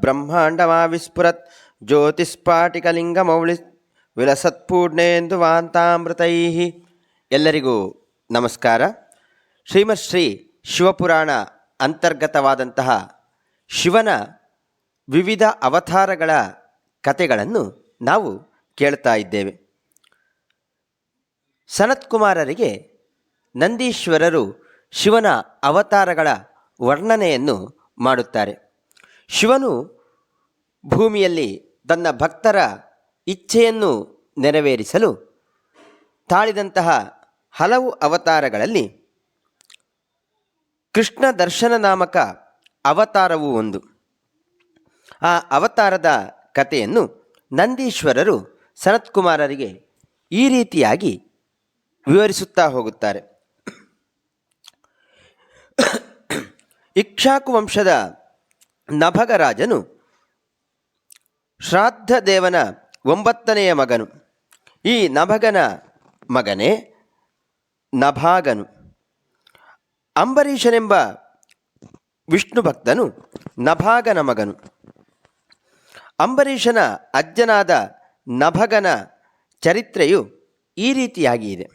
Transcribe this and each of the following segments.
ಬ್ರಹ್ಮಾಂಡಮಾವಿಸ್ಫುರತ್ ಜ್ಯೋತಿಸ್ಫಾಟಿಕಲಿಂಗಮೌಳಿ ವಿಲಸತ್ಪೂರ್ಣೇಂದು ವಾಂತಾಮೃತೈ ಎಲ್ಲರಿಗೂ ನಮಸ್ಕಾರ. ಶ್ರೀಮತ್ ಶ್ರೀ ಶಿವಪುರಾಣ ಅಂತರ್ಗತವಾದಂತಹ ಶಿವನ ವಿವಿಧ ಅವತಾರಗಳ ಕಥೆಗಳನ್ನು ನಾವು ಕೇಳ್ತಾ ಇದ್ದೇವೆ. ಸನತ್ಕುಮಾರರಿಗೆ ನಂದೀಶ್ವರರು ಶಿವನ ಅವತಾರಗಳ ವರ್ಣನೆಯನ್ನು ಮಾಡುತ್ತಾರೆ. ಶಿವನು ಭೂಮಿಯಲ್ಲಿ ತನ್ನ ಭಕ್ತರ ಇಚ್ಛೆಯನ್ನು ನೆರವೇರಿಸಲು ತಾಳಿದಂತಹ ಹಲವು ಅವತಾರಗಳಲ್ಲಿ ಕೃಷ್ಣ ದರ್ಶನ ನಾಮಕ ಅವತಾರವೂ ಒಂದು. ಆ ಅವತಾರದ ಕಥೆಯನ್ನು ನಂದೀಶ್ವರರು ಸನತ್ಕುಮಾರರಿಗೆ ಈ ರೀತಿಯಾಗಿ ವಿವರಿಸುತ್ತಾ ಹೋಗುತ್ತಾರೆ. ಇಕ್ಷಾಕು ವಂಶದ ನಭಗರಾಜನು ಶ್ರಾದ್ದ ದೇವನ ಒಂಬತ್ತನೆಯ ಮಗನು. ಈ ನಭಗನ ಮಗನೇ ನಭಾಗನು. ಅಂಬರೀಷನೆಂಬ ವಿಷ್ಣು ಭಕ್ತನು ನಭಾಗನ ಮಗನು. ಅಂಬರೀಷನ ಅಜ್ಜನಾದ ನಭಗನ ಚರಿತ್ರೆಯು ಈ ರೀತಿಯಾಗಿ ಇದೆ.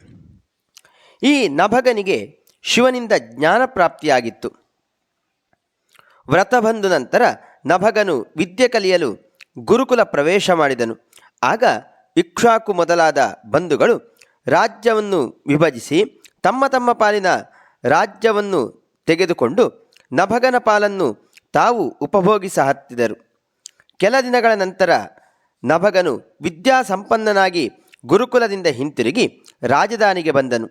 ಈ ನಭಗನಿಗೆ ಶಿವನಿಂದ ಜ್ಞಾನ ಪ್ರಾಪ್ತಿಯಾಗಿತ್ತು ವ್ರತ ಬಂದು ನಂತರ ನಭಗನು ವಿದ್ಯೆ ಕಲಿಯಲು ಗುರುಕುಲ ಪ್ರವೇಶ ಮಾಡಿದನು. ಆಗ ಇಕ್ಷಾಕು ಮೊದಲಾದ ಬಂಧುಗಳು ರಾಜ್ಯವನ್ನು ವಿಭಜಿಸಿ ತಮ್ಮ ತಮ್ಮ ಪಾಲಿನ ರಾಜ್ಯವನ್ನು ತೆಗೆದುಕೊಂಡು ನಭಗನ ಪಾಲನ್ನು ತಾವು ಉಪಭೋಗಿಸ ಹತ್ತಿದರು. ಕೆಲ ದಿನಗಳ ನಂತರ ನಭಗನು ವಿದ್ಯಾಸಂಪನ್ನನಾಗಿ ಗುರುಕುಲದಿಂದ ಹಿಂತಿರುಗಿ ರಾಜಧಾನಿಗೆ ಬಂದನು.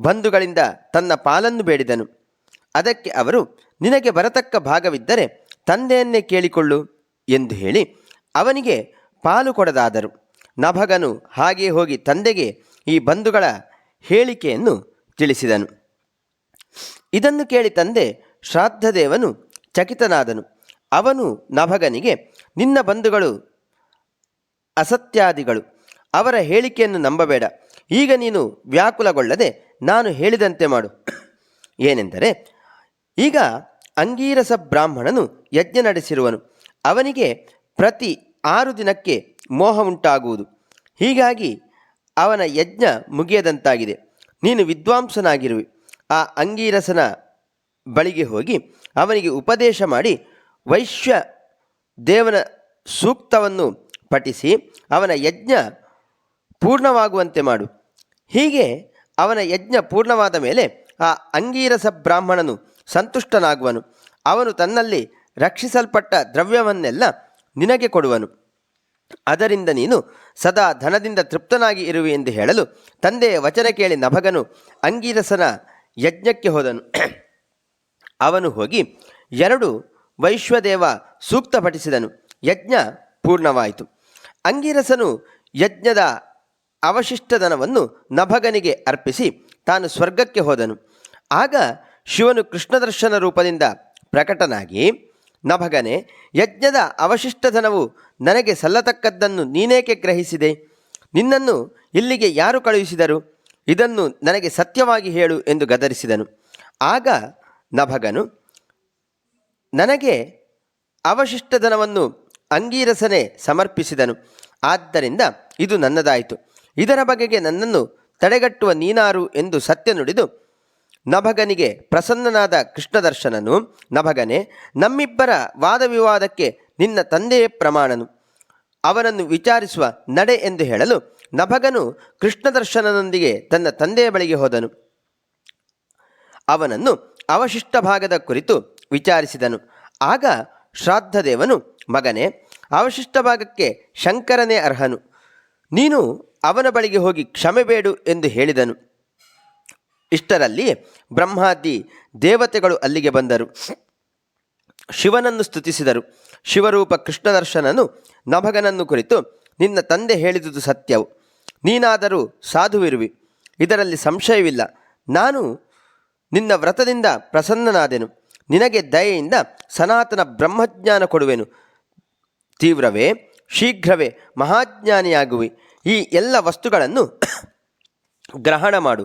ಬಂಧುಗಳಿಂದ ತನ್ನ ಪಾಲನ್ನು ಬೇಡಿದನು. ಅದಕ್ಕೆ ಅವರು ನಿನಗೆ ಬರತಕ್ಕ ಭಾಗವಿದ್ದರೆ ತಂದೆಯನ್ನೇ ಕೇಳಿಕೊಳ್ಳು ಎಂದು ಹೇಳಿ ಅವನಿಗೆ ಪಾಲು ಕೊಡದಾದರು. ನಭಗನು ಹಾಗೆ ಹೋಗಿ ತಂದೆಗೆ ಈ ಬಂಧುಗಳ ಹೇಳಿಕೆಯನ್ನು ತಿಳಿಸಿದನು. ಇದನ್ನು ಕೇಳಿ ತಂದೆ ಶ್ರಾದ್ದದೇವನು ಚಕಿತನಾದನು. ಅವನು ನಭಗನಿಗೆ, ನಿನ್ನ ಬಂಧುಗಳು ಅಸತ್ಯಾದಿಗಳು, ಅವರ ಹೇಳಿಕೆಯನ್ನು ನಂಬಬೇಡ. ಈಗ ನೀನು ವ್ಯಾಕುಲಗೊಳ್ಳದೆ ನಾನು ಹೇಳಿದಂತೆ ಮಾಡು. ಏನೆಂದರೆ ಈಗ ಅಂಗೀರಸ ಬ್ರಾಹ್ಮಣನು ಯಜ್ಞ ನಡೆಸಿರುವನು. ಅವನಿಗೆ ಪ್ರತಿ ಆರು ದಿನಕ್ಕೆ ಮೋಹ ಉಂಟಾಗುವುದು ಹೀಗಾಗಿ ಅವನ ಯಜ್ಞ ಮುಗಿಯದಂತಾಗಿದೆ. ನೀನು ವಿದ್ವಾಂಸನಾಗಿರುವಿ. ಆ ಅಂಗೀರಸನ ಬಳಿಗೆ ಹೋಗಿ ಅವನಿಗೆ ಉಪದೇಶ ಮಾಡಿ ವೈಶ್ಯ ದೇವನ ಸೂಕ್ತವನ್ನು ಪಠಿಸಿ ಅವನ ಯಜ್ಞ ಪೂರ್ಣವಾಗುವಂತೆ ಮಾಡು. ಹೀಗೆ ಅವನ ಯಜ್ಞ ಪೂರ್ಣವಾದ ಮೇಲೆ ಆ ಅಂಗೀರಸ ಬ್ರಾಹ್ಮಣನು ಸಂತುಷ್ಟನಾಗುವನು. ಅವನು ತನ್ನಲ್ಲಿ ರಕ್ಷಿಸಲ್ಪಟ್ಟ ದ್ರವ್ಯವನ್ನೆಲ್ಲ ನಿನಗೆ ಕೊಡುವನು. ಅದರಿಂದ ನೀನು ಸದಾ ಧನದಿಂದ ತೃಪ್ತನಾಗಿ ಇರುವೆ ಎಂದು ಹೇಳಲು ತಂದೆಯ ವಚನ ಕೇಳಿ ನಭಗನು ಅಂಗೀರಸನ ಯಜ್ಞಕ್ಕೆ ಹೋದನು. ಅವನು ಹೋಗಿ ಎರಡು ವೈಶ್ವದೇವ ಸೂಕ್ತ ಪಠಿಸಿದನು ಯಜ್ಞ ಪೂರ್ಣವಾಯಿತು. ಅಂಗೀರಸನು ಯಜ್ಞದ ಅವಶಿಷ್ಟಧನವನ್ನು ನಭಗನಿಗೆ ಅರ್ಪಿಸಿ ತಾನು ಸ್ವರ್ಗಕ್ಕೆ ಹೋದನು. ಆಗ ಶಿವನು ಕೃಷ್ಣದರ್ಶನ ರೂಪದಿಂದ ಪ್ರಕಟನಾಗಿ, ನಭಗನೆ, ಯಜ್ಞದ ಅವಶಿಷ್ಟಧನವು ನನಗೆ ಸಲ್ಲತಕ್ಕದ್ದನ್ನು ನೀನೇಕೆ ಗ್ರಹಿಸಿದೆ? ನಿನ್ನನ್ನು ಇಲ್ಲಿಗೆ ಯಾರು ಕಳುಹಿಸಿದರು? ಇದನ್ನು ನನಗೆ ಸತ್ಯವಾಗಿ ಹೇಳು ಎಂದು ಗದರಿಸಿದನು. ಆಗ ನಭಗನು, ನನಗೆ ಅವಶಿಷ್ಟಧನವನ್ನು ಅಂಗೀರಸನೆ ಸಮರ್ಪಿಸಿದನು. ಆದ್ದರಿಂದ ಇದು ನನ್ನದಾಯಿತು. ಇದರ ಬಗೆಗೆ ನನ್ನನ್ನು ತಡೆಗಟ್ಟುವ ನೀನಾರು ಎಂದು ಸತ್ಯ ನುಡಿದು ನಭಗನಿಗೆ ಪ್ರಸನ್ನನಾದ ಕೃಷ್ಣದರ್ಶನನು, ನಭಗನೆ, ನಮ್ಮಿಬ್ಬರ ವಾದವಿವಾದಕ್ಕೆ ನಿನ್ನ ತಂದೆಯೇ ಪ್ರಮಾಣನು. ಅವನನ್ನು ವಿಚಾರಿಸುವ ನಡೆ ಎಂದು ಹೇಳಲು ನಭಗನು ಕೃಷ್ಣದರ್ಶನನೊಂದಿಗೆ ತನ್ನ ತಂದೆಯ ಬಳಿಗೆ ಹೋದನು. ಅವನನ್ನು ಅವಶಿಷ್ಟ ಭಾಗದ ಕುರಿತು ವಿಚಾರಿಸಿದನು. ಆಗ ಶ್ರಾದ್ದದೇವನು, ಮಗನೇ, ಅವಶಿಷ್ಟ ಭಾಗಕ್ಕೆ ಶಂಕರನೇ ಅರ್ಹನು. ನೀನು ಅವನ ಬಳಿಗೆ ಹೋಗಿ ಕ್ಷಮೆ ಬೇಡು ಎಂದು ಹೇಳಿದನು. ಇಷ್ಟರಲ್ಲಿ ಬ್ರಹ್ಮಾದಿ ದೇವತೆಗಳು ಅಲ್ಲಿಗೆ ಬಂದರು. ಶಿವನನ್ನು ಸ್ತುತಿಸಿದರು. ಶಿವರೂಪ ಕೃಷ್ಣದರ್ಶನನು ನಭಗನನ್ನು ಕುರಿತು, ನಿನ್ನ ತಂದೆ ಹೇಳಿದುದು ಸತ್ಯವು. ನೀನಾದರೂ ಸಾಧುವಿರುವಿ. ಇದರಲ್ಲಿ ಸಂಶಯವಿಲ್ಲ. ನಾನು ನಿನ್ನ ವ್ರತದಿಂದ ಪ್ರಸನ್ನನಾದೆನು. ನಿನಗೆ ದಯೆಯಿಂದ ಸನಾತನ ಬ್ರಹ್ಮಜ್ಞಾನ ಕೊಡುವೆನು. ತೀವ್ರವೇ, ಶೀಘ್ರವೇ ಮಹಾಜ್ಞಾನಿಯಾಗುವಿ. ಈ ಎಲ್ಲ ವಸ್ತುಗಳನ್ನು ಗ್ರಹಣ ಮಾಡು.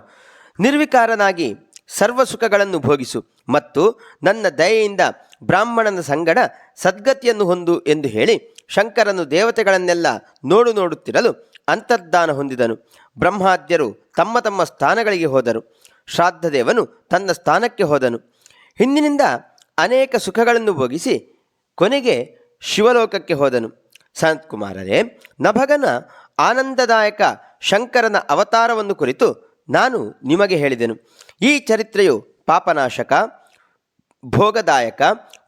ನಿರ್ವಿಕಾರನಾಗಿ ಸರ್ವ ಸುಖಗಳನ್ನು ಭೋಗಿಸು ಮತ್ತು ನನ್ನ ದಯೆಯಿಂದ ಬ್ರಾಹ್ಮಣನ ಸಂಗಡ ಸದ್ಗತಿಯನ್ನು ಹೊಂದು ಎಂದು ಹೇಳಿ ಶಂಕರನು ದೇವತೆಗಳನ್ನೆಲ್ಲ ನೋಡು ನೋಡುತ್ತಿರಲು ಅಂತರ್ಧಾನ ಹೊಂದಿದನು. ಬ್ರಹ್ಮಾದ್ಯರು ತಮ್ಮ ತಮ್ಮ ಸ್ಥಾನಗಳಿಗೆ ಹೋದರು. ಶ್ರಾದ್ದದೇವನು ತನ್ನ ಸ್ಥಾನಕ್ಕೆ ಹೋದನು. ಹಿಂದಿನಿಂದ ಅನೇಕ ಸುಖಗಳನ್ನು ಭೋಗಿಸಿ ಕೊನೆಗೆ ಶಿವಲೋಕಕ್ಕೆ ಹೋದನು. ಸಂತ್ಕುಮಾರರೇ, ನಭಗನ ಆನಂದದಾಯಕ ಶಂಕರನ ಅವತಾರವನ್ನು ಕುರಿತು ನಾನು ನಿಮಗೆ ಹೇಳಿದೆನು. ಈ ಚರಿತ್ರೆಯು ಪಾಪನಾಶಕ, ಭೋಗದಾಯಕ,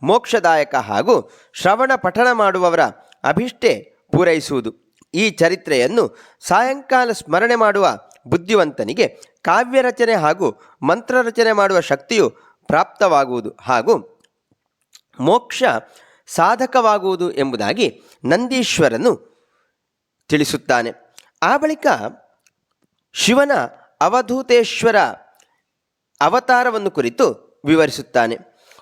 ಮೋಕ್ಷದಾಯಕ ಹಾಗೂ ಶ್ರವಣ ಪಠಣ ಮಾಡುವವರ ಅಭಿಷ್ಟೆ ಪೂರೈಸುವುದು. ಈ ಚರಿತ್ರೆಯನ್ನು ಸಾಯಂಕಾಲ ಸ್ಮರಣೆ ಮಾಡುವ ಬುದ್ಧಿವಂತನಿಗೆ ಕಾವ್ಯ ರಚನೆ ಹಾಗೂ ಮಂತ್ರ ರಚನೆ ಮಾಡುವ ಶಕ್ತಿಯು ಪ್ರಾಪ್ತವಾಗುವುದು ಹಾಗೂ ಮೋಕ್ಷ ಸಾಧಕವಾಗುವುದು ಎಂಬುದಾಗಿ ನಂದೀಶ್ವರನು ತಿಳಿಸುತ್ತಾನೆ. ಆ ಬಳಿಕ ಶಿವನ ಅವಧೂತೇಶ್ವರ ಅವತಾರವನ್ನು ಕುರಿತು ವಿವರಿಸುತ್ತಾನೆ.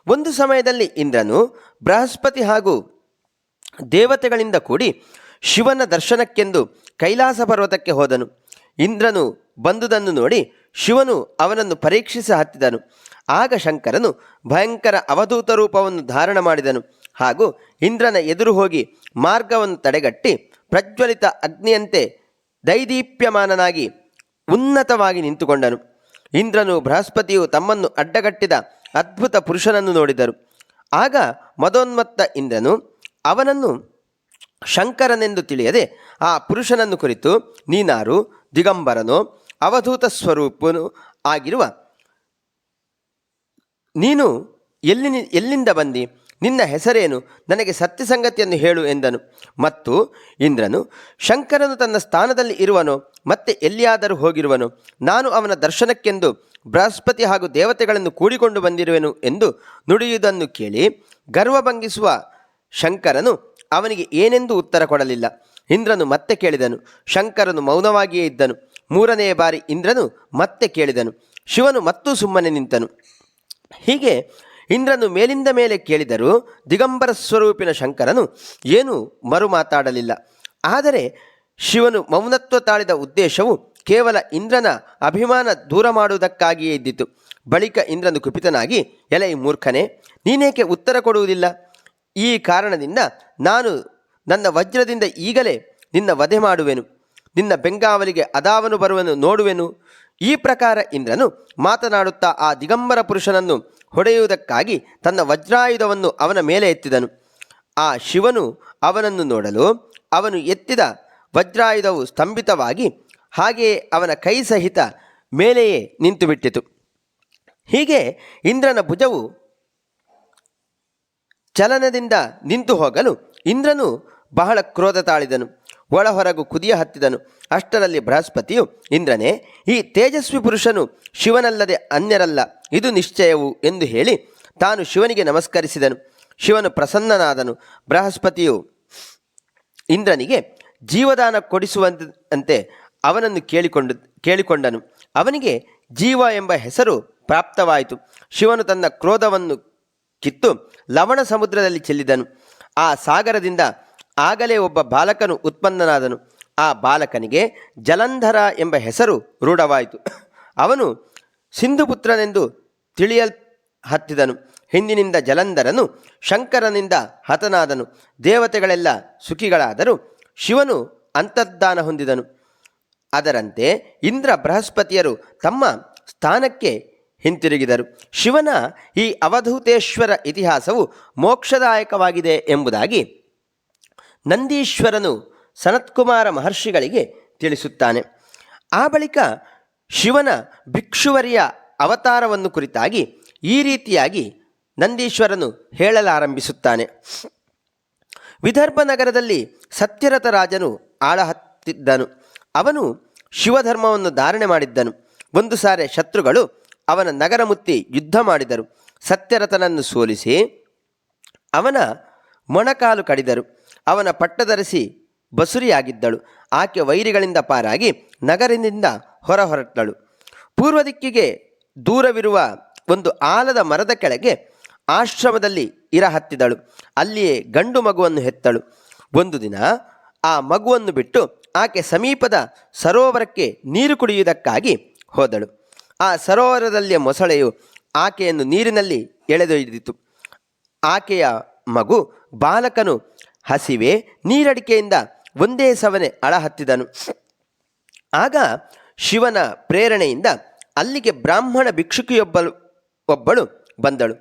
ಒಂದು ಸಮಯದಲ್ಲಿ ಇಂದ್ರನು ಬೃಹಸ್ಪತಿ ಹಾಗೂ ದೇವತೆಗಳಿಂದ ಕೂಡಿ ಶಿವನ ದರ್ಶನಕ್ಕೆಂದು ಕೈಲಾಸ ಪರ್ವತಕ್ಕೆ ಹೋದನು. ಇಂದ್ರನು ಬಂದುದನ್ನು ನೋಡಿ ಶಿವನು ಅವನನ್ನು ಪರೀಕ್ಷಿಸಿ ಹತ್ತಿದನು. ಆಗ ಶಂಕರನು ಭಯಂಕರ ಅವಧೂತ ರೂಪವನ್ನು ಧಾರಣ ಮಾಡಿದನು ಹಾಗೂ ಇಂದ್ರನ ಎದುರು ಹೋಗಿ ಮಾರ್ಗವನ್ನು ತಡೆಗಟ್ಟಿ ಪ್ರಜ್ವಲಿತ ಅಗ್ನಿಯಂತೆ ದೈದೀಪ್ಯಮಾನನಾಗಿ ಉನ್ನತವಾಗಿ ನಿಂತುಕೊಂಡನು. ಇಂದ್ರನು ಬೃಹಸ್ಪತಿಯು ತಮ್ಮನ್ನು ಅಡ್ಡಗಟ್ಟಿದ ಅದ್ಭುತ ಪುರುಷನನ್ನು ನೋಡಿದರು. ಆಗ ಮದೋನ್ಮತ್ತ ಇಂದ್ರನು, ಅವನನ್ನು ಶಂಕರನೆಂದು ತಿಳಿಯದೆ ಆ ಪುರುಷನನ್ನು ಕುರಿತು ನೀನಾರು, ದಿಗಂಬರನೋ, ಅವಧೂತ ಸ್ವರೂಪನು ಆಗಿರುವ ನೀನು ಎಲ್ಲಿ ಎಲ್ಲಿಂದ ಬಂದಿ? ನಿನ್ನ ಹೆಸರೇನು? ನನಗೆ ಸತ್ಯ ಸಂಗತಿಯನ್ನು ಹೇಳು ಎಂದನು. ಮತ್ತು ಇಂದ್ರನು, ಶಂಕರನು ತನ್ನ ಸ್ಥಾನದಲ್ಲಿ ಇರುವನು, ಮತ್ತೆ ಎಲ್ಲಿಯಾದರೂ ಹೋಗಿರುವನು. ನಾನು ಅವನ ದರ್ಶನಕ್ಕೆಂದು ಬೃಹಸ್ಪತಿ ಹಾಗೂ ದೇವತೆಗಳನ್ನು ಕೂಡಿಕೊಂಡು ಬಂದಿರುವೆನು ಎಂದು ನುಡಿಯುವುದನ್ನು ಕೇಳಿ ಗರ್ವಭಂಗಿಸುವ ಶಂಕರನು ಅವನಿಗೆ ಏನೆಂದು ಉತ್ತರ ಕೊಡಲಿಲ್ಲ. ಇಂದ್ರನು ಮತ್ತೆ ಕೇಳಿದನು. ಶಂಕರನು ಮೌನವಾಗಿಯೇ ಇದ್ದನು. ಮೂರನೆಯ ಬಾರಿ ಇಂದ್ರನು ಮತ್ತೆ ಕೇಳಿದನು. ಶಿವನು ಮತ್ತೂ ಸುಮ್ಮನೆ ನಿಂತನು. ಹೀಗೆ ಇಂದ್ರನು ಮೇಲಿಂದ ಮೇಲೆ ಕೇಳಿದರೂ ದಿಗಂಬರ ಸ್ವರೂಪಿನ ಶಂಕರನು ಏನೂ ಮರು ಮಾತಾಡಲಿಲ್ಲ ಆದರೆ ಶಿವನು ಮೌನತ್ವ ತಾಳಿದ ಉದ್ದೇಶವು ಕೇವಲ ಇಂದ್ರನ ಅಭಿಮಾನ ದೂರ ಮಾಡುವುದಕ್ಕಾಗಿಯೇ ಇದ್ದಿತು. ಬಳಿಕ ಇಂದ್ರನು ಕುಪಿತನಾಗಿ, ಎಲೆ ಮೂರ್ಖನೇ, ನೀನೇಕೆ ಉತ್ತರ ಕೊಡುವುದಿಲ್ಲ? ಈ ಕಾರಣದಿಂದ ನಾನು ನನ್ನ ವಜ್ರದಿಂದ ಈಗಲೇ ನಿನ್ನ ವಧೆ ಮಾಡುವೆನು. ನಿನ್ನ ಬೆಂಗಾವಲಿಗೆ ಅದಾವನು ಬರುವನು ನೋಡುವೆನು. ಈ ಪ್ರಕಾರ ಇಂದ್ರನು ಮಾತನಾಡುತ್ತಾ ಆ ದಿಗಂಬರ ಪುರುಷನನ್ನು ಹೊಡೆಯುವುದಕ್ಕಾಗಿ ತನ್ನ ವಜ್ರಾಯುಧವನ್ನು ಅವನ ಮೇಲೆ ಎತ್ತಿದನು. ಆ ಶಿವನು ಅವನನ್ನು ನೋಡಲು ಅವನು ಎತ್ತಿದ ವಜ್ರಾಯುಧವು ಸ್ತಂಭಿತವಾಗಿ ಹಾಗೆಯೇ ಅವನ ಕೈ ಸಹಿತ ಮೇಲೆಯೇ ನಿಂತುಬಿಟ್ಟಿತು. ಹೀಗೆ ಇಂದ್ರನ ಭುಜವು ಚಲನದಿಂದ ನಿಂತು ಹೋಗಲು ಇಂದ್ರನು ಬಹಳ ಕ್ರೋಧ ತಾಳಿದನು. ಒಳಹೊರಗು ಕುದಿಯ ಹತ್ತಿದನು. ಅಷ್ಟರಲ್ಲಿ ಬೃಹಸ್ಪತಿಯು, ಇಂದ್ರನೇ, ಈ ತೇಜಸ್ವಿ ಪುರುಷನು ಶಿವನಲ್ಲದೆ ಅನ್ಯರಲ್ಲ, ಇದು ನಿಶ್ಚಯವು ಎಂದು ಹೇಳಿ ತಾನು ಶಿವನಿಗೆ ನಮಸ್ಕರಿಸಿದನು. ಶಿವನು ಪ್ರಸನ್ನನಾದನು. ಬೃಹಸ್ಪತಿಯು, ಇಂದ್ರನಿಗೆ ಜೀವದಾನ ಕೊಡಿಸುವಂತೆ ಅವನನ್ನು ಕೇಳಿಕೊಂಡು, ಕೇಳಿಕೊಂಡನು. ಅವನಿಗೆ ಜೀವ ಎಂಬ ಹೆಸರು ಪ್ರಾಪ್ತವಾಯಿತು. ಶಿವನು ತನ್ನ ಕ್ರೋಧವನ್ನು ಕಿತ್ತು ಲವಣ ಸಮುದ್ರದಲ್ಲಿ ಚೆಲ್ಲಿದನು. ಆ ಸಾಗರದಿಂದ ಆಗಲೇ ಒಬ್ಬ ಬಾಲಕನು ಉತ್ಪನ್ನನಾದನು. ಆ ಬಾಲಕನಿಗೆ ಜಲಂಧರ ಎಂಬ ಹೆಸರು ರೂಢವಾಯಿತು. ಅವನು ಸಿಂಧುಪುತ್ರನೆಂದು ತಿಳಿಯಲ್ ಹತ್ತಿದನು ಹಿಂದಿನಿಂದ ಜಲಂಧರನು ಶಂಕರನಿಂದ ಹತನಾದನು. ದೇವತೆಗಳೆಲ್ಲ ಸುಖಿಗಳಾದರೂ ಶಿವನು ಅಂತರ್ಧಾನ ಹೊಂದಿದನು. ಅದರಂತೆ ಇಂದ್ರ ಬೃಹಸ್ಪತಿಯರು ತಮ್ಮ ಸ್ಥಾನಕ್ಕೆ ಹಿಂತಿರುಗಿದರು. ಶಿವನ ಈ ಅವಧೂತೇಶ್ವರ ಇತಿಹಾಸವು ಮೋಕ್ಷದಾಯಕವಾಗಿದೆ ಎಂಬುದಾಗಿ ನಂದೀಶ್ವರನು ಸನತ್ಕುಮಾರ ಮಹರ್ಷಿಗಳಿಗೆ ತಿಳಿಸುತ್ತಾನೆ. ಆ ಬಳಿಕ ಶಿವನ ಭಿಕ್ಷುವರಿಯ ಅವತಾರವನ್ನು ಕುರಿತಾಗಿ ಈ ರೀತಿಯಾಗಿ ನಂದೀಶ್ವರನು ಹೇಳಲಾರಂಭಿಸುತ್ತಾನೆ. ವಿದರ್ಭ ನಗರದಲ್ಲಿ ಸತ್ಯರಥ ರಾಜನು ಆಳಹತ್ತಿದ್ದನು. ಅವನು ಶಿವಧರ್ಮವನ್ನು ಧಾರಣೆ ಮಾಡಿದ್ದನು. ಒಂದು ಸಾರಿ ಶತ್ರುಗಳು ಅವನ ನಗರ ಮುತ್ತಿ ಯುದ್ಧ ಮಾಡಿದರು. ಸತ್ಯರಥನನ್ನು ಸೋಲಿಸಿ ಅವನ ಮೊಣಕಾಲು ಕಡಿದರು. ಅವನ ಪಟ್ಟಧರಿಸಿ ಬಸುರಿಯಾಗಿದ್ದಳು. ಆಕೆ ವೈರಿಗಳಿಂದ ಪಾರಾಗಿ ನಗರದಿಂದ ಹೊರ ಹೊರಟಳು ಪೂರ್ವ ದಿಕ್ಕಿಗೆ ದೂರವಿರುವ ಒಂದು ಆಲದ ಮರದ ಕೆಳಗೆ ಆಶ್ರಮದಲ್ಲಿ ಇರ ಹತ್ತಿದಳು. ಅಲ್ಲಿಯೇ ಗಂಡು ಮಗುವನ್ನು ಹೆತ್ತಳು. ಒಂದು ದಿನ ಆ ಮಗುವನ್ನು ಬಿಟ್ಟು ಆಕೆ ಸಮೀಪದ ಸರೋವರಕ್ಕೆ ನೀರು ಕುಡಿಯುವುದಕ್ಕಾಗಿ ಹೋದಳು. ಆ ಸರೋವರದಲ್ಲಿಯ ಮೊಸಳೆಯು ಆಕೆಯನ್ನು ನೀರಿನಲ್ಲಿ ಎಳೆದೊಯ್ದಿತು. ಆಕೆಯ ಮಗು ಬಾಲಕನು ಹಸಿವೆ ನೀರಡಿಕೆಯಿಂದ ಒಂದೇ ಸವನೆ ಅಳಹತ್ತಿದನು. ಆಗ ಶಿವನ ಪ್ರೇರಣೆಯಿಂದ ಅಲ್ಲಿಗೆ ಬ್ರಾಹ್ಮಣ ಭಿಕ್ಷುಕಿಯೊಬ್ಬಳು, ಒಬ್ಬಳು ಬಂದಳು.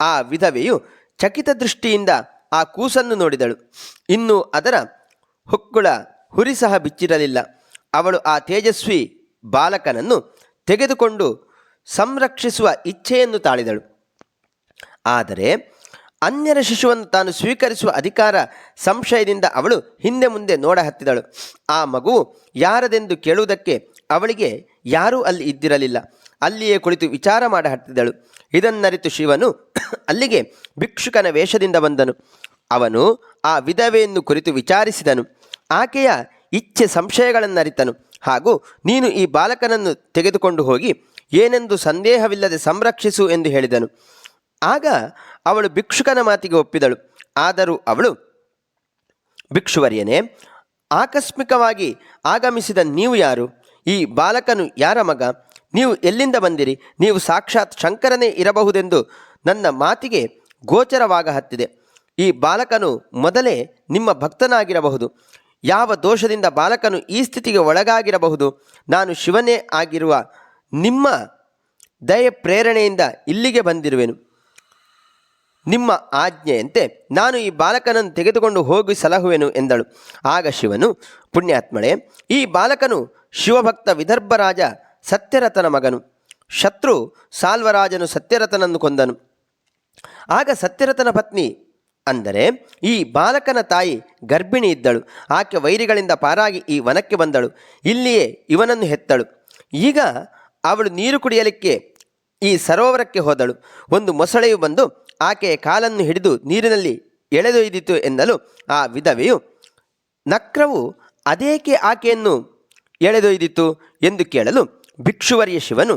ಆ ವಿಧವೆಯು ಚಕಿತ ದೃಷ್ಟಿಯಿಂದ ಆ ಕೂಸನ್ನು ನೋಡಿದಳು. ಇನ್ನು ಅದರ ಹುಕ್ಕುಳ ಹುರಿ ಸಹ ಬಿಚ್ಚಿರಲಿಲ್ಲ. ಅವಳು ಆ ತೇಜಸ್ವಿ ಬಾಲಕನನ್ನು ತೆಗೆದುಕೊಂಡು ಸಂರಕ್ಷಿಸುವ ಇಚ್ಛೆಯನ್ನು ತಾಳಿದಳು. ಆದರೆ ಅನ್ಯರ ಶಿಶುವನ್ನು ತಾನು ಸ್ವೀಕರಿಸುವ ಅಧಿಕಾರ ಸಂಶಯದಿಂದ ಅವಳು ಹಿಂದೆ ಮುಂದೆ ನೋಡ ಹತ್ತಿದಳು. ಆ ಮಗು ಯಾರದೆಂದು ಕೇಳುವುದಕ್ಕೆ ಅವಳಿಗೆ ಯಾರೂ ಅಲ್ಲಿ ಇದ್ದಿರಲಿಲ್ಲ. ಅಲ್ಲಿಯೇ ಕುಳಿತು ವಿಚಾರ ಮಾಡ ಹತ್ತಿದಳು. ಇದನ್ನರಿತು ಶಿವನು ಅಲ್ಲಿಗೆ ಭಿಕ್ಷುಕನ ವೇಷದಿಂದ ಬಂದನು. ಅವನು ಆ ವಿಧವೆಯನ್ನು ಕುರಿತು ವಿಚಾರಿಸಿದನು. ಆಕೆಯ ಇಚ್ಛೆ ಸಂಶಯಗಳನ್ನರಿತನು. ಹಾಗೂ ನೀನು ಈ ಬಾಲಕನನ್ನು ತೆಗೆದುಕೊಂಡು ಹೋಗಿ ಏನೆಂದು ಸಂದೇಹವಿಲ್ಲದೆ ಸಂರಕ್ಷಿಸು ಎಂದು ಹೇಳಿದನು. ಆಗ ಅವಳು ಭಿಕ್ಷುಕನ ಮಾತಿಗೆ ಒಪ್ಪಿದಳು. ಆದರೂ ಅವಳು, ಭಿಕ್ಷುವರಿಯನೇ, ಆಕಸ್ಮಿಕವಾಗಿ ಆಗಮಿಸಿದ ನೀವು ಯಾರು? ಈ ಬಾಲಕನು ಯಾರ ಮಗ? ನೀವು ಎಲ್ಲಿಂದ ಬಂದಿರಿ? ನೀವು ಸಾಕ್ಷಾತ್ ಶಂಕರನೇ ಇರಬಹುದೆಂದು ನನ್ನ ಮಾತಿಗೆ ಗೋಚರವಾಗ ಹತ್ತಿದೆ. ಈ ಬಾಲಕನು ಮೊದಲೇ ನಿಮ್ಮ ಭಕ್ತನಾಗಿರಬಹುದು. ಯಾವ ದೋಷದಿಂದ ಬಾಲಕನು ಈ ಸ್ಥಿತಿಗೆ ಒಳಗಾಗಿರಬಹುದು? ನಾನು ಶಿವನೇ ಆಗಿರುವ ನಿಮ್ಮ ದಯೆ ಪ್ರೇರಣೆಯಿಂದ ಇಲ್ಲಿಗೆ ಬಂದಿರುವೆನು. ನಿಮ್ಮ ಆಜ್ಞೆಯಂತೆ ನಾನು ಈ ಬಾಲಕನನ್ನು ತೆಗೆದುಕೊಂಡು ಹೋಗಿ ಸಲಹುವೆನು ಎಂದಳು. ಆಗ ಶಿವನು, ಪುಣ್ಯಾತ್ಮಳೆ, ಈ ಬಾಲಕನು ಶಿವಭಕ್ತ ವಿದರ್ಭರಾಜ ಸತ್ಯರಥನ ಮಗನು. ಶತ್ರು ಸಾಲ್ವರಾಜನು ಸತ್ಯರಥನನ್ನು ಕೊಂದನು. ಆಗ ಸತ್ಯರಥನ ಪತ್ನಿ ಅಂದರೆ ಈ ಬಾಲಕನ ತಾಯಿ ಗರ್ಭಿಣಿ ಇದ್ದಳು. ಆಕೆ ವೈರಿಗಳಿಂದ ಪಾರಾಗಿ ಈ ವನಕ್ಕೆ ಬಂದಳು. ಇಲ್ಲಿಯೇ ಇವನನ್ನು ಹೆತ್ತಳು. ಈಗ ಅವಳು ನೀರು ಕುಡಿಯಲಿಕ್ಕೆ ಈ ಸರೋವರಕ್ಕೆ ಹೋದಳು. ಒಂದು ಮೊಸಳೆಯು ಬಂದು ಆಕೆಯ ಕಾಲನ್ನು ಹಿಡಿದು ನೀರಿನಲ್ಲಿ ಎಳೆದೊಯ್ದಿತು ಎನ್ನಲು ಆ ವಿಧವೆಯು, ನಕ್ರವು ಅದೇಕೆ ಆಕೆಯನ್ನು ಎಳೆದೊಯ್ದಿತು? ಎಂದು ಕೇಳಲು ಭಿಕ್ಷುವರಿಯ ಶಿವನು,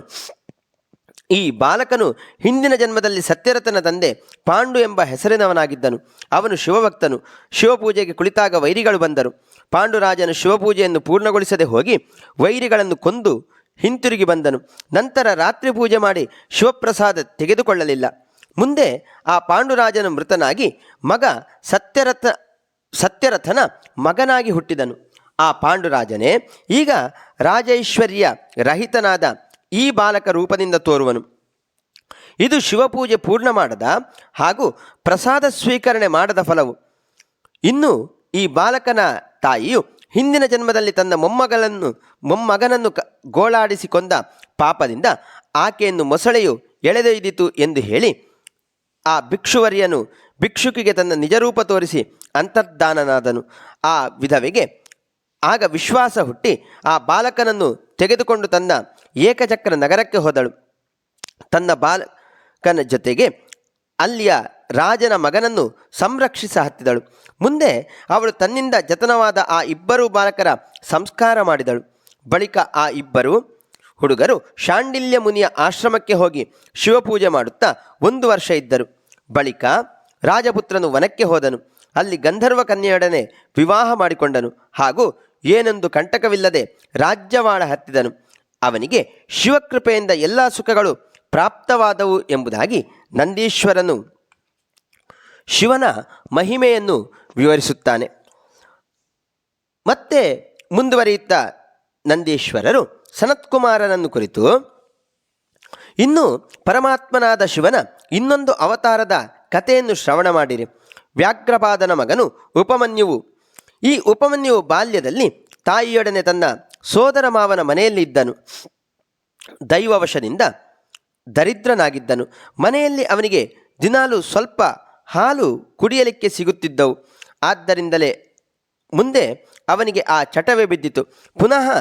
ಈ ಬಾಲಕನು ಹಿಂದಿನ ಜನ್ಮದಲ್ಲಿ ಸತ್ಯರಥನ ತಂದೆ ಪಾಂಡು ಎಂಬ ಹೆಸರಿನವನಾಗಿದ್ದನು. ಅವನು ಶಿವಭಕ್ತನು. ಶಿವಪೂಜೆಗೆ ಕುಳಿತಾಗ ವೈರಿಗಳು ಬಂದರು. ಪಾಂಡುರಾಜನು ಶಿವಪೂಜೆಯನ್ನು ಪೂರ್ಣಗೊಳಿಸದೆ ಹೋಗಿ ವೈರಿಗಳನ್ನು ಕೊಂದು ಹಿಂತಿರುಗಿ ಬಂದನು. ನಂತರ ರಾತ್ರಿ ಪೂಜೆ ಮಾಡಿ ಶಿವಪ್ರಸಾದ ತೆಗೆದುಕೊಳ್ಳಲಿಲ್ಲ. ಮುಂದೆ ಆ ಪಾಂಡುರಾಜನ ಮೃತನಾಗಿ ಮಗ ಸತ್ಯರಥ, ಸತ್ಯರಥನ ಮಗನಾಗಿ ಹುಟ್ಟಿದನು. ಆ ಪಾಂಡುರಾಜನೇ ಈಗ ರಾಜೈಶ್ವರ್ಯ ರಹಿತನಾದ ಈ ಬಾಲಕ ರೂಪದಿಂದ ತೋರುವನು. ಇದು ಶಿವಪೂಜೆ ಪೂರ್ಣ ಮಾಡದ ಹಾಗೂ ಪ್ರಸಾದ ಸ್ವೀಕರಣೆ ಮಾಡದ ಫಲವು. ಇನ್ನು ಈ ಬಾಲಕನ ತಾಯಿಯು ಹಿಂದಿನ ಜನ್ಮದಲ್ಲಿ ತನ್ನ ಮೊಮ್ಮಗಳನ್ನು, ಮೊಮ್ಮಗನನ್ನು ಕ, ಗೋಳಾಡಿಸಿಕೊಂಡ ಪಾಪದಿಂದ ಆಕೆಯನ್ನು ಮೊಸಳೆಯು ಎಳೆದೊಯ್ದಿತು ಎಂದು ಹೇಳಿ ಆ ಭಿಕ್ಷುವರಿಯನು ಭಿಕ್ಷುಕಿಗೆ ತನ್ನ ನಿಜರೂಪ ತೋರಿಸಿ ಅಂತರ್ಧಾನನಾದನು ಆ ವಿಧವೆಗೆ ಆಗ ವಿಶ್ವಾಸ ಹುಟ್ಟಿ ಆ ಬಾಲಕನನ್ನು ತೆಗೆದುಕೊಂಡು ತನ್ನ ಏಕಚಕ್ರ ನಗರಕ್ಕೆ ಹೋದಳು. ತನ್ನ ಬಾಲಕನ ಜೊತೆಗೆ ಅಲ್ಲಿಯ ರಾಜನ ಮಗನನ್ನು ಸಂರಕ್ಷಿಸ ಹತ್ತಿದಳು. ಮುಂದೆ ಅವಳು ತನ್ನಿಂದ ಜತನವಾದ ಆ ಇಬ್ಬರು ಬಾಲಕರ ಸಂಸ್ಕಾರ ಮಾಡಿದಳು. ಬಳಿಕ ಆ ಇಬ್ಬರು ಹುಡುಗರು ಶಾಂಡಿಲ್ಯ ಮುನಿಯ ಆಶ್ರಮಕ್ಕೆ ಹೋಗಿ ಶಿವಪೂಜೆ ಮಾಡುತ್ತಾ ಒಂದು ವರ್ಷ ಇದ್ದರು. ಬಳಿಕ ರಾಜಪುತ್ರನು ವನಕ್ಕೆ ಹೋದನು. ಅಲ್ಲಿ ಗಂಧರ್ವ ಕನ್ಯೆಯೊಡನೆ ವಿವಾಹ ಮಾಡಿಕೊಂಡನು ಹಾಗೂ ಏನೆಂದು ಕಂಟಕವಿಲ್ಲದೆ ರಾಜ್ಯವಾಳ ಹತ್ತಿದನು. ಅವನಿಗೆ ಶಿವಕೃಪೆಯಿಂದ ಎಲ್ಲ ಸುಖಗಳು ಪ್ರಾಪ್ತವಾದವು ಎಂಬುದಾಗಿ ನಂದೀಶ್ವರನು ಶಿವನ ಮಹಿಮೆಯನ್ನು ವಿವರಿಸುತ್ತಾನೆ. ಮತ್ತೆ ಮುಂದುವರಿಯುತ್ತಾ ನಂದೀಶ್ವರರು ಸನತ್ಕುಮಾರನನ್ನು ಕುರಿತು ಇನ್ನು ಪರಮಾತ್ಮನಾದ ಶಿವನ ಇನ್ನೊಂದು ಅವತಾರದ ಕಥೆಯನ್ನು ಶ್ರವಣ ಮಾಡಿರಿ. ವ್ಯಾಘ್ರಪಾದನ ಮಗನು ಉಪಮನ್ಯುವು. ಈ ಉಪಮನ್ಯುವು ಬಾಲ್ಯದಲ್ಲಿ ತಾಯಿಯೊಡನೆ ತನ್ನ ಸೋದರ ಮಾವನ ಮನೆಯಲ್ಲಿ ಇದ್ದನು. ದೈವವಶದಿಂದ ದರಿದ್ರನಾಗಿದ್ದನು. ಮನೆಯಲ್ಲಿ ಅವನಿಗೆ ದಿನಾಲು ಸ್ವಲ್ಪ ಹಾಲು ಕುಡಿಯಲಿಕ್ಕೆ ಸಿಗುತ್ತಿದ್ದವು. ಆದ್ದರಿಂದಲೇ ಮುಂದೆ ಅವನಿಗೆ ಆ ಚಟವೇ ಬಿದ್ದಿತು. ಪುನಃ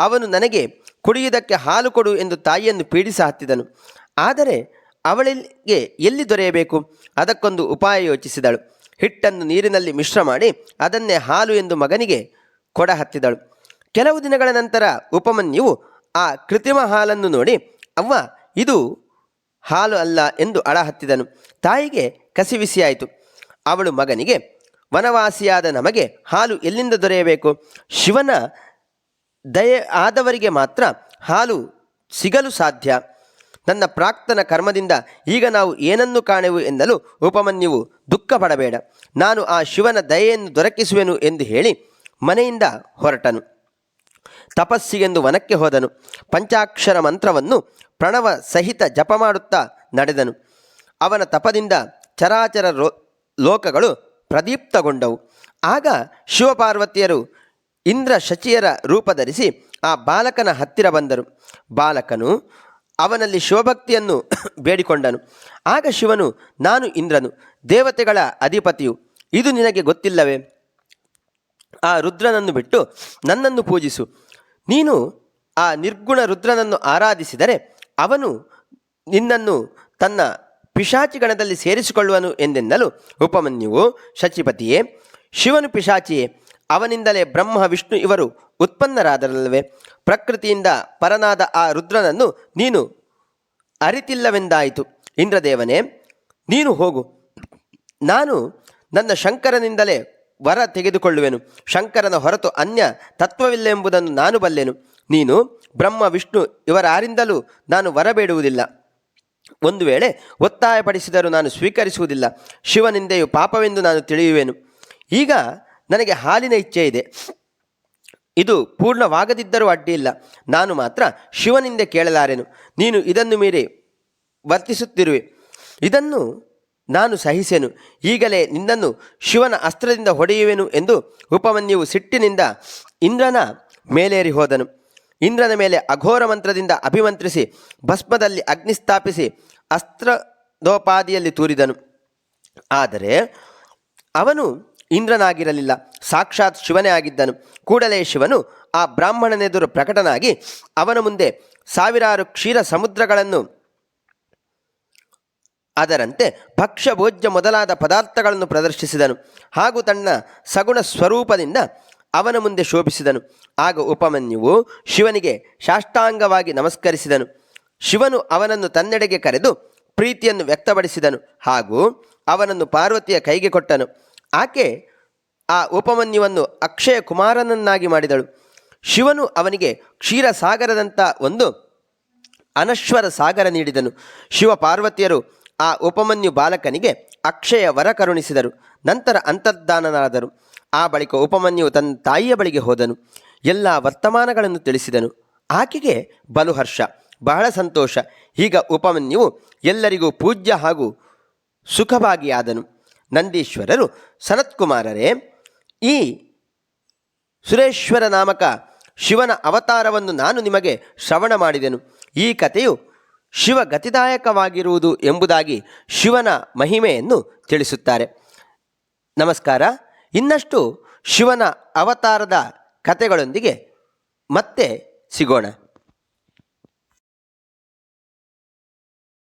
ಅವನು ನನಗೆ ಕುಡಿಯುವುದಕ್ಕೆ ಹಾಲು ಕೊಡು ಎಂದು ತಾಯಿಯನ್ನು ಪೀಡಿಸ ಹತ್ತಿದನು. ಆದರೆ ಅವಳಿಗೆ ಎಲ್ಲಿ ದೊರೆಯಬೇಕು? ಅದಕ್ಕೊಂದು ಉಪಾಯ ಯೋಚಿಸಿದಳು. ಹಿಟ್ಟನ್ನು ನೀರಿನಲ್ಲಿ ಮಿಶ್ರ ಮಾಡಿ ಅದನ್ನೇ ಹಾಲು ಎಂದು ಮಗನಿಗೆ ಕೊಡ ಹತ್ತಿದಳು. ಕೆಲವು ದಿನಗಳ ನಂತರ ಉಪಮನ್ಯು ಆ ಕೃತ್ರಿಮ ಹಾಲನ್ನು ನೋಡಿ, ಅವ್ವ, ಇದು ಹಾಲು ಅಲ್ಲ ಎಂದು ಅಳ ಹತ್ತಿದನು. ತಾಯಿಗೆ ಕಸಿವಿಸಿಯಾಯಿತು. ಅವಳು ಮಗನಿಗೆ, ವನವಾಸಿಯಾದ ನಮಗೆ ಹಾಲು ಎಲ್ಲಿಂದ ದೊರೆಯಬೇಕು? ಶಿವನ ದಯೆ ಆದವರಿಗೆ ಮಾತ್ರ ಹಾಲು ಸಿಗಲು ಸಾಧ್ಯ. ನನ್ನ ಪ್ರಾಕ್ತನ ಕರ್ಮದಿಂದ ಈಗ ನಾವು ಏನನ್ನು ಕಾಣೆವು ಎನ್ನಲು ಉಪಮನ್ಯುವು ದುಃಖ ಪಡಬೇಡ ನಾನು ಆ ಶಿವನ ದಯೆಯನ್ನು ದೊರಕಿಸುವೆನು ಎಂದು ಹೇಳಿ ಮನೆಯಿಂದ ಹೊರಟನು. ತಪಸ್ಸಿಗೆಂದು ವನಕ್ಕೆ ಹೋದನು. ಪಂಚಾಕ್ಷರ ಮಂತ್ರವನ್ನು ಪ್ರಣವ ಸಹಿತ ಜಪ ಮಾಡುತ್ತಾ ನಡೆದನು. ಅವನ ತಪದಿಂದ ಚರಾಚರ ಲೋಕಗಳು ಪ್ರದೀಪ್ತಗೊಂಡವು. ಆಗ ಶಿವಪಾರ್ವತಿಯರು ಇಂದ್ರ ಶಚಿಯರ ರೂಪ ಧರಿಸಿ ಆ ಬಾಲಕನ ಹತ್ತಿರ ಬಂದರು. ಬಾಲಕನು ಅವನಲ್ಲಿ ಶಿವಭಕ್ತಿಯನ್ನು ಬೇಡಿಕೊಂಡನು. ಆಗ ಶಿವನು, ನಾನು ಇಂದ್ರನು, ದೇವತೆಗಳ ಅಧಿಪತಿಯು, ಇದು ನಿನಗೆ ಗೊತ್ತಿಲ್ಲವೇ? ಆ ರುದ್ರನನ್ನು ಬಿಟ್ಟು ನನ್ನನ್ನು ಪೂಜಿಸು. ನೀನು ಆ ನಿರ್ಗುಣ ರುದ್ರನನ್ನು ಆರಾಧಿಸಿದರೆ ಅವನು ನಿನ್ನನ್ನು ತನ್ನ ಪಿಶಾಚಿಗಣದಲ್ಲಿ ಸೇರಿಸಿಕೊಳ್ಳುವನು ಎಂದೆನ್ನಲು ಉಪಮನ್ಯುವು, ಶಚಿಪತಿಯೇ, ಶಿವನು ಪಿಶಾಚಿಯೇ ಅವನಿಂದಲೇ ಬ್ರಹ್ಮ, ವಿಷ್ಣು ಇವರು ಉತ್ಪನ್ನರಾದರಲ್ಲವೇ? ಪ್ರಕೃತಿಯಿಂದ ಪರನಾದ ಆ ರುದ್ರನನ್ನು ನೀನು ಅರಿತಿಲ್ಲವೆಂದಾಯಿತು. ಇಂದ್ರದೇವನೇ, ನೀನು ಹೋಗು. ನಾನು ನನ್ನ ಶಂಕರನಿಂದಲೇ ವರ ತೆಗೆದುಕೊಳ್ಳುವೆನು. ಶಂಕರನ ಹೊರತು ಅನ್ಯ ತತ್ವವಿಲ್ಲ ನಾನು ಬಲ್ಲೆನು. ನೀನು ಬ್ರಹ್ಮ, ವಿಷ್ಣು ಇವರಾರಿಂದಲೂ ನಾನು ವರ ಬೇಡುವುದಿಲ್ಲ ಒಂದು ವೇಳೆ ಒತ್ತಾಯಪಡಿಸಿದರೂ ನಾನು ಸ್ವೀಕರಿಸುವುದಿಲ್ಲ. ಶಿವನಿಂದೆಯು ಪಾಪವೆಂದು ನಾನು ತಿಳಿಯುವೆನು. ಈಗ ನನಗೆ ಹಾಲಿನ ಇಚ್ಛೆ ಇದೆ. ಇದು ಪೂರ್ಣವಾಗದಿದ್ದರೂ ಅಡ್ಡಿಯಿಲ್ಲ. ನಾನು ಮಾತ್ರ ಶಿವನಿಂದ ಕೇಳಲಾರೆನು. ನೀನು ಇದನ್ನು ಮೀರಿ ವರ್ತಿಸುತ್ತಿರುವೆ. ಇದನ್ನು ನಾನು ಸಹಿಸೆನು. ಈಗಲೇ ನಿನ್ನನ್ನು ಶಿವನ ಅಸ್ತ್ರದಿಂದ ಹೊಡೆಯುವೆನು ಎಂದು ಉಪಮನ್ಯುವು ಸಿಟ್ಟಿನಿಂದ ಇಂದ್ರನ ಮೇಲೇರಿ ಹೋದನು. ಇಂದ್ರನ ಮೇಲೆ ಅಘೋರ ಮಂತ್ರದಿಂದ ಅಭಿಮಂತ್ರಿಸಿ, ಭಸ್ಮದಲ್ಲಿ ಅಗ್ನಿ ಸ್ಥಾಪಿಸಿ ಅಸ್ತ್ರದೋಪಾದಿಯಲ್ಲಿ ತೂರಿದನು. ಆದರೆ ಅವನು ಇಂದ್ರನಾಗಿರಲಿಲ್ಲ. ಸಾಕ್ಷಾತ್ ಶಿವನೇ ಆಗಿದ್ದನು. ಕೂಡಲೇ ಶಿವನು ಆ ಬ್ರಾಹ್ಮಣನೆದುರು ಪ್ರಕಟನಾಗಿ ಅವನ ಮುಂದೆ ಸಾವಿರಾರು ಕ್ಷೀರ ಸಮುದ್ರಗಳನ್ನು, ಅದರಂತೆ ಭಕ್ಷ್ಯ ಭೋಜ್ಯ ಮೊದಲಾದ ಪದಾರ್ಥಗಳನ್ನು ಪ್ರದರ್ಶಿಸಿದನು. ಹಾಗೂ ತನ್ನ ಸಗುಣ ಸ್ವರೂಪದಿಂದ ಅವನ ಮುಂದೆ ಶೋಭಿಸಿದನು. ಆಗ ಉಪಮನ್ಯುವು ಶಿವನಿಗೆ ಶಾಷ್ಟಾಂಗವಾಗಿ ನಮಸ್ಕರಿಸಿದನು. ಶಿವನು ಅವನನ್ನು ತನ್ನೆಡೆಗೆ ಕರೆದು ಪ್ರೀತಿಯನ್ನು ವ್ಯಕ್ತಪಡಿಸಿದನು ಹಾಗೂ ಅವನನ್ನು ಪಾರ್ವತಿಯ ಕೈಗೆ ಕೊಟ್ಟನು. ಆಕೆ ಆ ಉಪಮನ್ಯುವನ್ನು ಅಕ್ಷಯ ಕುಮಾರನನ್ನಾಗಿ ಮಾಡಿದಳು. ಶಿವನು ಅವನಿಗೆ ಕ್ಷೀರಸಾಗರದಂಥ ಒಂದು ಅನಶ್ವರ ಸಾಗರ ನೀಡಿದನು. ಶಿವ ಪಾರ್ವತಿಯರು ಆ ಉಪಮನ್ಯು ಬಾಲಕನಿಗೆ ಅಕ್ಷಯ ವರ ಕರುಣಿಸಿದರು. ನಂತರ ಅಂತರ್ಧಾನನಾದರು. ಆ ಬಳಿಕ ಉಪಮನ್ಯು ತನ್ನ ತಾಯಿಯ ಬಳಿಗೆ ಹೋದನು. ಎಲ್ಲ ವರ್ತಮಾನಗಳನ್ನು ತಿಳಿಸಿದನು. ಆಕೆಗೆ ಬಲು ಹರ್ಷ ಬಹಳ ಸಂತೋಷ. ಈಗ ಉಪಮನ್ಯು ಎಲ್ಲರಿಗೂ ಪೂಜ್ಯ ಹಾಗೂ ಸುಖಭಾಗಿಯಾದನು. ನಂದೀಶ್ವರರು. ಸನತ್ಕುಮಾರರೇ, ಈ ಸುರೇಶ್ವರ ನಾಮಕ ಶಿವನ ಅವತಾರವನ್ನು ನಾನು ನಿಮಗೆ ಶ್ರವಣ ಮಾಡಿದೆನು. ಈ ಕಥೆಯು ಶಿವ ಗತಿದಾಯಕವಾಗಿರುವುದು ಎಂಬುದಾಗಿ ಶಿವನ ಮಹಿಮೆಯನ್ನು ತಿಳಿಸುತ್ತಾರೆ. ನಮಸ್ಕಾರ. ಇನ್ನಷ್ಟು ಶಿವನ ಅವತಾರದ ಕಥೆಗಳೊಂದಿಗೆ ಮತ್ತೆ ಸಿಗೋಣ.